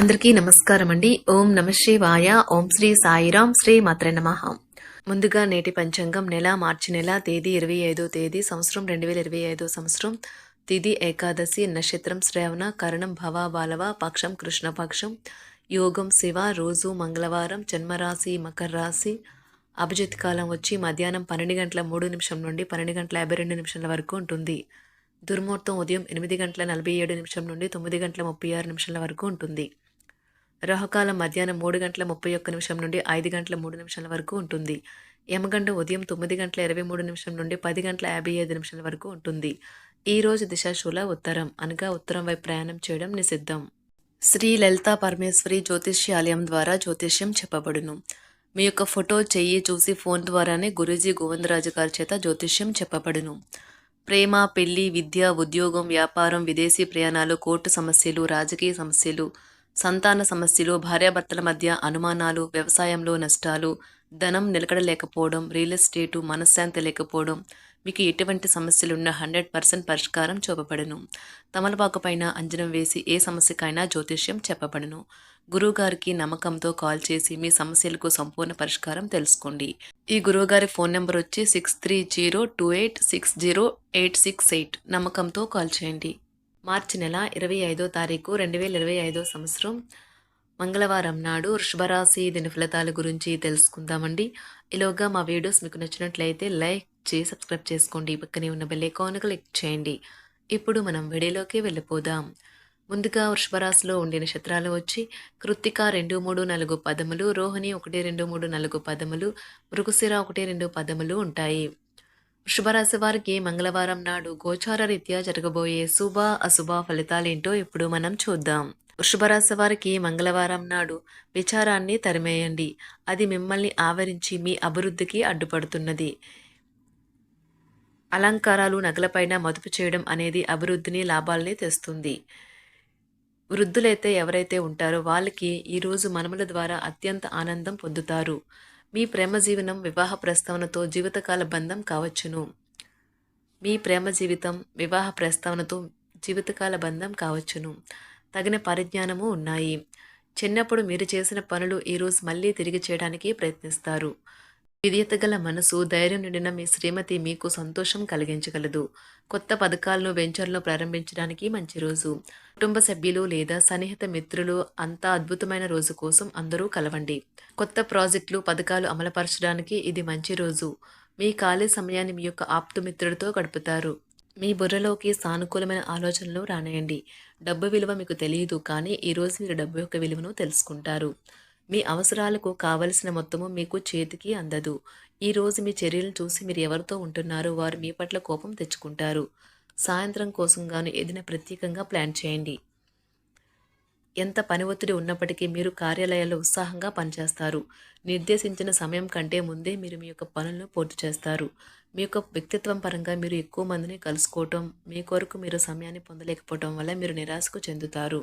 అందరికీ నమస్కారం అండి ఓం నమ శివాయ. ఓం శ్రీ సాయిరాం శ్రీ మాత్ర నమ. ముందుగా నేటి పంచాంగం నెల మార్చి నెల తేదీ ఇరవై ఐదో తేదీ సంవత్సరం రెండు వేల ఇరవై ఐదో సంవత్సరం. తిది ఏకాదశి నక్షత్రం శ్రావణ కరణం భవ బాలవ పక్షం కృష్ణపక్షం యోగం శివ రోజు మంగళవారం జన్మరాశి మకర రాశి. అభిజిత్ కాలం వచ్చి మధ్యాహ్నం పన్నెండు గంటల మూడు నిమిషం నుండి పన్నెండు గంటల యాభై రెండు నిమిషాల వరకు ఉంటుంది. దుర్ముహూర్తం ఉదయం ఎనిమిది గంటల నలభై ఏడు నిమిషం నుండి తొమ్మిది గంటల ముప్పై ఆరు నిమిషాల వరకు ఉంటుంది. రాహుకాలం మధ్యాహ్నం మూడు గంటల ముప్పై ఒక్క నిమిషం నుండి ఐదు గంటల మూడు నిమిషాల వరకు ఉంటుంది. యమగంట ఉదయం తొమ్మిది గంటల ఇరవై మూడు నిమిషం నుండి పది గంటల యాభై ఐదు నిమిషాల వరకు ఉంటుంది. ఈ రోజు దిశాశూల ఉత్తరం అనగా ఉత్తరం వైపు ప్రయాణం చేయడం నిషిద్ధం. శ్రీ లలితా పరమేశ్వరి జ్యోతిష్యాలయం ద్వారా జ్యోతిష్యం చెప్పబడును. మీ యొక్క ఫోటో చెయ్యి చూసి ఫోన్ ద్వారానే గురూజీ గోవిందరాజు గారి చేత జ్యోతిష్యం చెప్పబడును. ప్రేమ పెళ్ళి విద్య ఉద్యోగం వ్యాపారం విదేశీ ప్రయాణాలు కోర్టు సమస్యలు రాజకీయ సమస్యలు సంతాన సమస్యలు భార్యాభర్తల మధ్య అనుమానాలు వ్యవసాయంలో నష్టాలు ధనం నిలకడలేకపోవడం రియల్ ఎస్టేటు మనశ్శాంతి లేకపోవడం మీకు ఎటువంటి సమస్యలున్నా హండ్రెడ్ పర్సెంట్ పరిష్కారం చూపబడును. తమలపాకు పైన అంజనం వేసి ఏ సమస్యకైనా జ్యోతిష్యం చెప్పబడును. గురువుగారికి నమ్మకంతో కాల్ చేసి మీ సమస్యలకు సంపూర్ణ పరిష్కారం తెలుసుకోండి. ఈ గురువుగారి ఫోన్ నెంబర్ వచ్చి six three zero two eight six zero eight six eight. నమ్మకంతో కాల్ చేయండి. మార్చి నెల ఇరవై ఐదో తారీఖు రెండు వేల ఇరవై ఐదో సంవత్సరం. మంగళవారం నాడు వృషభరాశి దీని ఫలితాల గురించి తెలుసుకుందామండి. ఈలోగా మా వీడియోస్ మీకు నచ్చినట్లయితే లైక్ చేసి సబ్స్క్రైబ్ చేసుకోండి. పక్కనే ఉన్న బెల్ ఐకాన్ క్లిక్ చేయండి. ఇప్పుడు మనం వీడియోలోకి వెళ్ళిపోదాం. ముందుగా వృషభరాశిలో ఉండే నక్షత్రాలు వచ్చి కృత్తిక రెండు మూడు నాలుగు పదములు రోహిణి ఒకటి రెండు మూడు నాలుగు పదములు మృగశిర ఒకటి రెండు పదములు ఉంటాయి. వృషభరాశి వారికి మంగళవారం నాడు గోచార రీత్యా జరగబోయే శుభ అశుభ ఫలితాలేంటో ఇప్పుడు మనం చూద్దాం. వృషభరాశి వారికి మంగళవారం నాడు విచారాన్ని తరిమేయండి. అది మిమ్మల్ని ఆవరించి మీ అభివృద్ధికి అడ్డుపడుతున్నది. అలంకారాలు నగలపైన మదుపు చేయడం అనేది అభివృద్ధిని లాభాల్ని తెస్తుంది. వృద్ధులైతే ఎవరైతే ఉంటారో వాళ్ళకి ఈరోజు మనముల ద్వారా అత్యంత ఆనందం పొందుతారు. మీ ప్రేమ జీవనం వివాహ ప్రస్తావనతో జీవితకాల బంధం కావచ్చును. మీ ప్రేమ జీవితం వివాహ ప్రస్తావనతో జీవితకాల బంధం కావచ్చును. తగిన పరిజ్ఞానము ఉన్నాయి. చిన్నప్పుడు మీరు చేసిన పనులు ఈరోజు మళ్ళీ తిరిగి చేయడానికి ప్రయత్నిస్తారు. విధేయత గల మనసు ధైర్యం నిండిన మీ శ్రీమతి మీకు సంతోషం కలిగించగలదు. కొత్త పథకాలను వెంచర్లో ప్రారంభించడానికి మంచి రోజు. కుటుంబ సభ్యులు లేదా సన్నిహిత మిత్రులు అంతా అద్భుతమైన రోజు కోసం అందరూ కలవండి. కొత్త ప్రాజెక్టులు పథకాలు అమలుపరచడానికి ఇది మంచి రోజు. మీ ఖాళీ సమయాన్ని మీ యొక్క ఆప్తుమిత్రుడితో గడుపుతారు. మీ బుర్రలోకి సానుకూలమైన ఆలోచనలు రానేయండి. డబ్బు విలువ మీకు తెలియదు కానీ ఈరోజు మీరు డబ్బు యొక్క విలువను తెలుసుకుంటారు. మీ అవసరాలకు కావలసిన మొత్తము మీకు చేతికి అందదు. ఈరోజు మీ చర్యలను చూసి మీరు ఎవరితో ఉంటున్నారో వారు మీ పట్ల కోపం తెచ్చుకుంటారు. సాయంత్రం కోసం గాను ఏదైనా ప్రత్యేకంగా ప్లాన్ చేయండి. ఎంత పని ఒత్తిడి ఉన్నప్పటికీ మీరు కార్యాలయాల్లో ఉత్సాహంగా పనిచేస్తారు. నిర్దేశించిన సమయం కంటే ముందే మీరు మీ యొక్క పనులను పూర్తి చేస్తారు. మీ యొక్క వ్యక్తిత్వం పరంగా మీరు ఎక్కువ మందిని కలుసుకోవటం మీ కొరకు మీరు సమయాన్ని పొందలేకపోవటం వల్ల మీరు నిరాశకు చెందుతారు.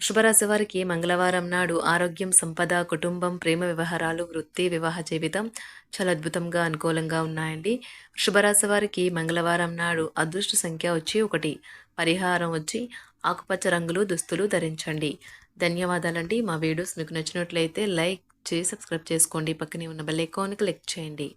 శుభరాశి వారికి మంగళవారం నాడు ఆరోగ్యం సంపద కుటుంబం ప్రేమ వ్యవహారాలు వృత్తి వివాహ జీవితం చాలా అద్భుతంగా అనుకూలంగా ఉన్నాయండి. శుభరాశి వారికి మంగళవారం నాడు అదృష్ట సంఖ్య వచ్చి ఒకటి. పరిహారం వచ్చి ఆకుపచ్చ రంగులు దుస్తులు ధరించండి. ధన్యవాదాలండి. మా వీడియోస్ మీకు నచ్చినట్లయితే లైక్ చేసి సబ్స్క్రైబ్ చేసుకోండి. పక్కనే ఉన్న బెల్ ఐకాన్ క్లిక్ చేయండి.